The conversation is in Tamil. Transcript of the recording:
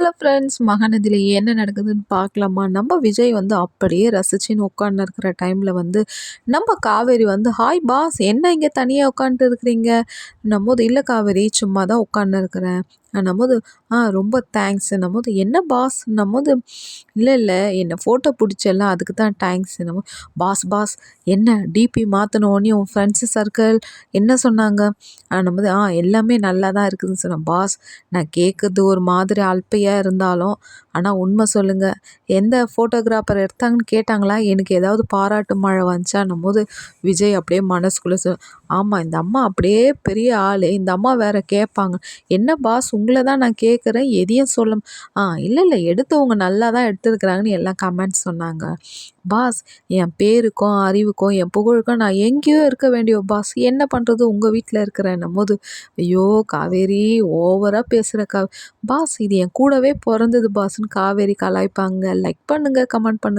ஹலோ ஃப்ரெண்ட்ஸ் மகாநதியில் என்ன நடக்குதுன்னு பார்க்கலாமா? நம்ம விஜய் வந்து அப்படியே ரசிச்சின்னு உட்காந்து இருக்கிற டைமில் வந்து நம்ம காவேரி வந்து ஹாய் பாஸ் என்ன இங்கே தனியாக உட்காந்துட்டு இருக்கிறீங்க? நம்மோது இல்லை காவேரி சும்மா தான் உட்காந்து இருக்கிறேன். நம்மோது ஆ ரொம்ப தேங்க்ஸ் நம்மோது என்ன பாஸ் நம்மோது இல்லை இல்லை என்னை ஃபோட்டோ பிடிச்சல அதுக்கு தான் தேங்க்ஸ் நம்ம பாஸ் பாஸ் என்ன டிபி மாற்றினோடனே உன் ஃப்ரெண்ட்ஸு சர்க்கிள் என்ன சொன்னாங்க? நம்மது ஆ எல்லாமே நல்லா தான் இருக்குதுன்னு சொன்னேன். பாஸ் நான் கேட்குறது ஒரு மாதிரி அல்பையாக இருந்தாலும் ஆனால் உண்மை சொல்லுங்கள் எந்த ஃபோட்டோகிராஃபர் எடுத்தாங்கன்னு கேட்டாங்களா? எனக்கு ஏதாவது பாராட்டு மழை வந்துச்சான்னும் போது விஜய் அப்படியே மனசுக்குள்ளே சொல் ஆமாம் இந்த அம்மா அப்படியே பெரிய ஆள். இந்த அம்மா வேறு கேட்பாங்க என்ன பாஸ் உங்களை தான் நான் கேட்குறேன் எதையும் சொல்ல ஆ இல்லை இல்லை எடுத்தவங்க நல்லா தான் எடுத்துருக்குறாங்கன்னு எல்லாம் கமெண்ட்ஸ் சொன்னாங்க. பாஸ் என் பேருக்கும் அறிவுக்கும் என் புகழுக்கும் நான் எங்கேயோ இருக்க வேண்டிய பாஸ். என்ன பண்ணுறது உங்கள் வீட்டில் இருக்கிறேன்னும் போது ஐயோ காவேரி ஓவராக பேசுகிற கா பாஸ் இது என் கூடவே பிறந்தது பாஸ்ன்னு காவேரி கலாய்ப்பாங்க. லைக் பண்ணுங்கள் கமெண்ட் பண்ணுங்கள்